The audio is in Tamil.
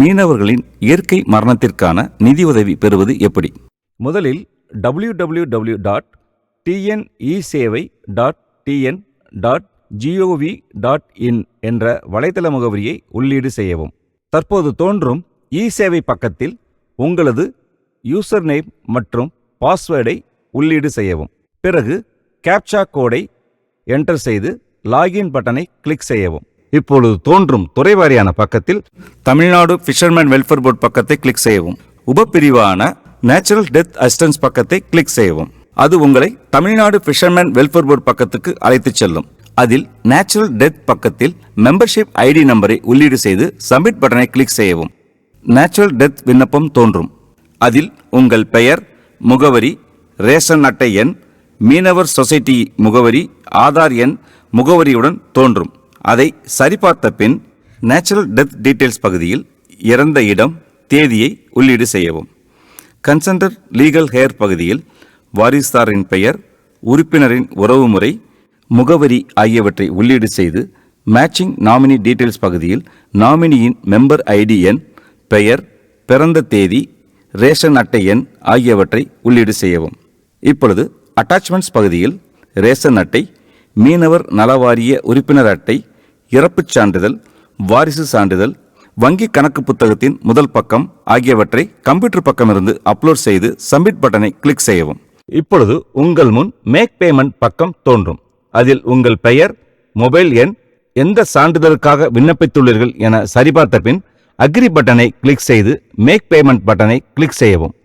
மீனவர்களின் இயற்கை மரணத்திற்கான நிதியுதவி பெறுவது எப்படி? முதலில் W W W dot டிஎன்இசேவை dot TN dot G O V dot in என்ற வலைத்தள முகவரியை உள்ளீடு செய்யவும். தற்போது தோன்றும் இ சேவை பக்கத்தில் உங்களது யூசர் நேம் மற்றும் பாஸ்வேர்டை உள்ளீடு செய்யவும். பிறகு கேப்சா கோடை என்டர் செய்து லாகின் பட்டனை கிளிக் செய்யவும். இப்பொழுது தோன்றும் துறைவாரியான பக்கத்தில் தமிழ்நாடு ஃபிஷர்மேன் வெல்ஃபேர் போர்ட் பக்கத்தை கிளிக் செய்யவும். உபப்பிரிவான நேச்சுரல் டெத் அசிஸ்டன்ஸ் பக்கத்தை கிளிக் செய்யவும். அது உங்களை தமிழ்நாடு ஃபிஷர்மேன் வெல்ஃபேர் போர்ட் பக்கத்துக்கு அழைத்துச் செல்லும். அதில் நேச்சுரல் டெத் பக்கத்தில் மெம்பர்ஷிப் ஐடி நம்பரை உள்ளீடு செய்து சப்மிட் பட்டனை கிளிக் செய்யவும். நேச்சுரல் டெத் விண்ணப்பம் தோன்றும். அதில் உங்கள் பெயர் முகவரி ரேஷன் அட்டை எண் மீனவர் சொசைட்டி முகவரி ஆதார் எண் முகவரியுடன் தோன்றும். அதை சரிபார்த்த பின் நேச்சுரல் டெத் டீட்டெயில்ஸ் பகுதியில் இறந்த இடம் தேதியை உள்ளீடு செய்யவும். கன்சென்டர் லீகல் ஹேர் பகுதியில் வாரிசுதாரின் பெயர் உறுப்பினரின் உறவுமுறை முகவரி ஆகியவற்றை உள்ளீடு செய்து மேட்சிங் நாமினி டீட்டெயில்ஸ் பகுதியில் நாமினியின் மெம்பர் ஐடி எண் பெயர் பிறந்த தேதி ரேஷன் அட்டை எண் ஆகியவற்றை உள்ளீடு செய்யவும். இப்பொழுது அட்டாச்மெண்ட்ஸ் பகுதியில் ரேஷன் அட்டை மீனவர் நலவாரிய உறுப்பினர் அட்டை இறப்புச் சான்றிதழ் வாரிசு சான்றிதழ் வங்கி கணக்கு புத்தகத்தின் முதல் பக்கம் ஆகியவற்றை கம்ப்யூட்டர் பக்கமிருந்து அப்லோட் செய்து சப்மிட் பட்டனை கிளிக் செய்யவும். இப்பொழுது உங்கள் முன் மேக் பேமெண்ட் பக்கம் தோன்றும். அதில் உங்கள் பெயர் மொபைல் எண் எந்த சான்றிதழுக்காக விண்ணப்பித்துள்ளீர்கள் என சரிபார்த்த பின் அக்ரி பட்டனை கிளிக் செய்து மேக் பேமெண்ட் பட்டனை கிளிக் செய்யவும்.